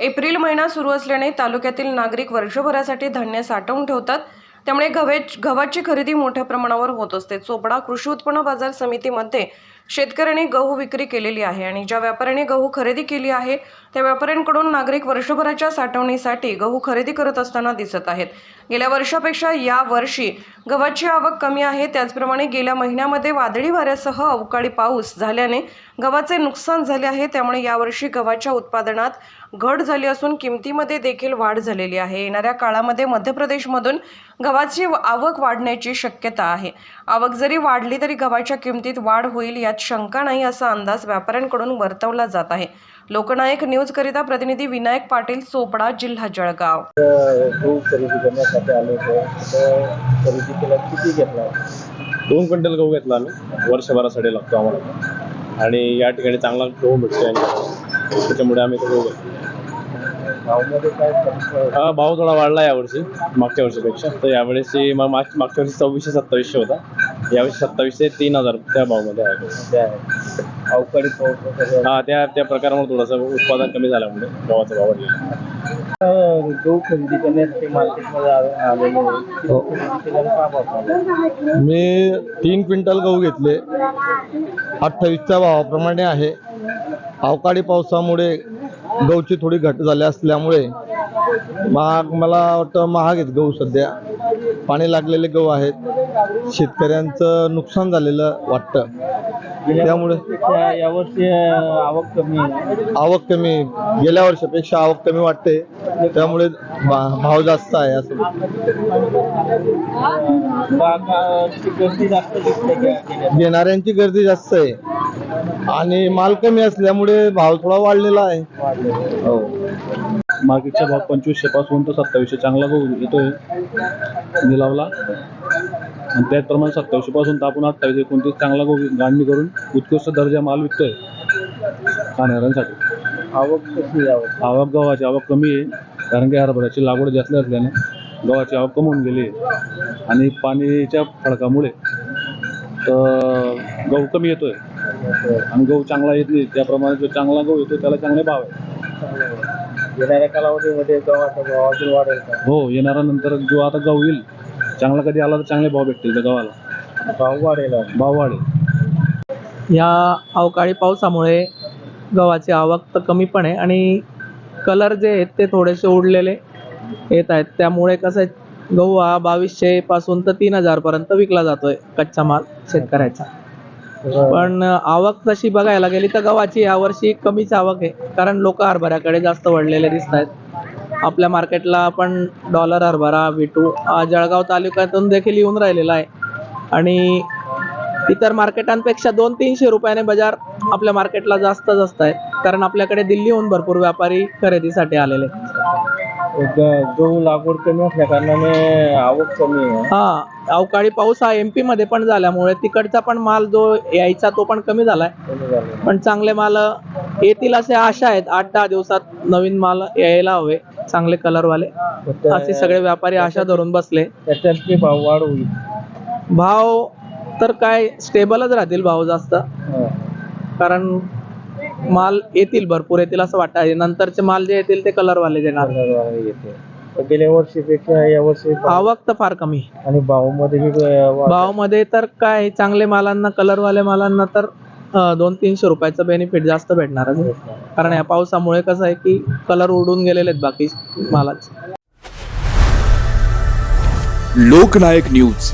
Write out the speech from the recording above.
April महिना सुरू असल्याने तालुक्यातील नागरिक वर्षभरासाठी धान्य साठवून ठेवतात. त्यामुळे गव्हे गव्हाची खरेदी मोठ्या प्रमाणावर होत असते. चोपडा कृषी उत्पन्न बाजार समितीमध्ये शेतकऱ्यांनी गहू विक्री केलेली आहे आणि ज्या व्यापाऱ्याने गहू खरेदी केली आहे त्या व्यापाऱ्यांकडून नागरिक वर्षभराच्या साठवणीसाठी गहू खरेदी करत असताना दिसत आहेत. गेल्या वर्षापेक्षा या वर्षी गव्हाची आवक कमी आहे. त्याचप्रमाणे गेल्या महिन्यामध्ये वादळी वाऱ्यासह अवकाळी पाऊस झाल्याने गव्हाचे नुकसान झाले आहे. त्यामुळे यावर्षी गव्हाच्या उत्पादनात घट झाली असून किमतीमध्ये देखील वाढ झालेली आहे. येणाऱ्या काळामध्ये मध्य प्रदेशमधून गव्हाची आवक वाढण्याची शक्यता आहे. आवक जरी वाढली तरी गव्हाच्या किमतीत वाढ होईल यात शंका नाही असा अंदाज व्यापाऱ्यांकडून वर्तवला जात आहे. लोकनायक न्यूजकरिता प्रतिनिधी विनायक पाटील चोपडा जिल्हा जळगाव. गहू खरेदी करण्यासाठी आलो होतो. तर खरेदी केला किती घेतला? दोन क्विंटल गहू घेतला आम्ही. वर्षभरासाठी लागतो आम्हाला. आणि या ठिकाणी चांगला गहू भेटतो त्याच्यामुळे आम्ही तो गहू हा भाव थोडा वाढला यावर्षी मागच्या वर्षीपेक्षा. तर मग माग मागच्या वर्षी सव्वीसशे सत्तावीसशे होता. यावर्षी सत्तावीसशे तीन हजार त्या भावमध्ये आहे. आहे. अवकाळी पाऊस वगैरे. हा त्या त्या प्रकारामुळे थोडंसं उत्पादन कमी झाल्यामुळे गव्हाचा भाव वाढलेला गहू खरेदी करण्यासाठी मार्केटमध्ये आ- आलेलो आहे. हो. खरेदी केल्यानं काय भाव चालू मी तीन क्विंटल गहू घेतले. अठ्ठावीसच्या भावाप्रमाणे आहे. अवकाळी पावसामुळे गहूची थोडी घट झाली असल्यामुळे महाग मला वाटतं महाग आहेत गहू सध्या. पाणी लागलेले गहू आहेत. शेतकऱ्यांचं नुकसान झालेलं वाटतं. त्यामुळे यावर्षी आवक कमी आवक कमी गेल्या वर्षापेक्षा आवक कमी वाटते. त्यामुळे भाव जास्त आहे असं. गर्दी जास्त? घेणाऱ्यांची गर्दी जास्त आहे. आणि माल कमी असल्यामुळे भाव थोडा वाढलेला आहे. हो. मार्केटचा भाव पंचवीसशे पासून तर सत्तावीसशे चांगला येतोय. निलावला आणि त्याचप्रमाणे सत्तावीसशे पासून तर आपण अठ्ठावीस एकोणतीस चांगला गहू गांडणी करून उत्कृष्ट दर्जा माल विकतोय खाणाऱ्यांसाठी. आवक कशी आहे आवक? आवक गव्हाची आवक कमी आहे कारण की हरभऱ्याची लागवड जास्त असल्याने गव्हाची आवक कमी होऊन गेली आहे. आणि पाणीच्या फडकामुळे तर गहू कमी येतोय. आणि गहू चांगला येत नाही त्याप्रमाणे जो चांगला गहू येतो त्याला चांगले भाव आहे येणाऱ्या कालावधीमध्ये गव्हाचा भाव अजून वाढेल का? हो येणारा नंतर जो आता गहू येईल चांगला कधी आला तर चांगले भाव भेटतील त्या गव्हाला भाव वाढेल. भाव वाढेल. या अवकाळी पावसामुळे गव्हाची आवक तर कमी पण आहे आणि कलर जे आहेत ते थोडेसे उडलेले येत आहेत. त्यामुळे कसं आहे गहू हा बावीसशे पासून तर तीन हजारपर्यंत विकला जातोय कच्चा माल शेतकऱ्याचा. पण आवक तशी बघायला गेली तर गव्हाची यावर्षी कमीच आवक आहे. कारण लोक हरभऱ्याकडे जास्त वळलेले दिसत आहेत आपल्या मार्केटला पण डॉलर हरभरा विटू जळगाव तालुक्यातून देखील येऊन राहिलेला आहे. आणि इतर मार्केटांपेक्षा दोन तीनशे रुपयाने बाजार आपल्या मार्केटला जास्त जास्त आहे. कारण आपल्याकडे दिल्लीहून भरपूर व्यापारी खरेदीसाठी आलेले गहू लागवड कमी असल्या कारणाने आवक कमी आहे. हा अवकाळी पाऊस हा एम पी मध्ये पण झाल्यामुळे तिकडचा पण माल जो यायचा तो पण कमी झालाय. पण चांगले माल येतील असे आशा आहेत. आठ दहा दिवसात नवीन माल यायला हवे. चांगले कलरवाले असे सगळे व्यापारी आशा धरून बसले. भाव वाढ होईल. भाव तर काय स्टेबलच राहतील भाव जास्त. कारण माल येतील भरपूर येतील असं वाटतं नंतरचे माल जे येतील ते कलरवाले तर गेल्या वर्षीपेक्षा या वर्षी भाव- आवक तर फार कमी. आणि भावामध्ये वाढ- भावामध्ये तर काय चांगले मालांना कलरवाले मालांना तर दोन तीनशे रुपयाचं बेनिफिट जास्त भेटणार. कारण या पावसामुळे कसं आहे की कलर उडून गेलेले आहेत बाकी मालाच. लोकनायक न्यूज.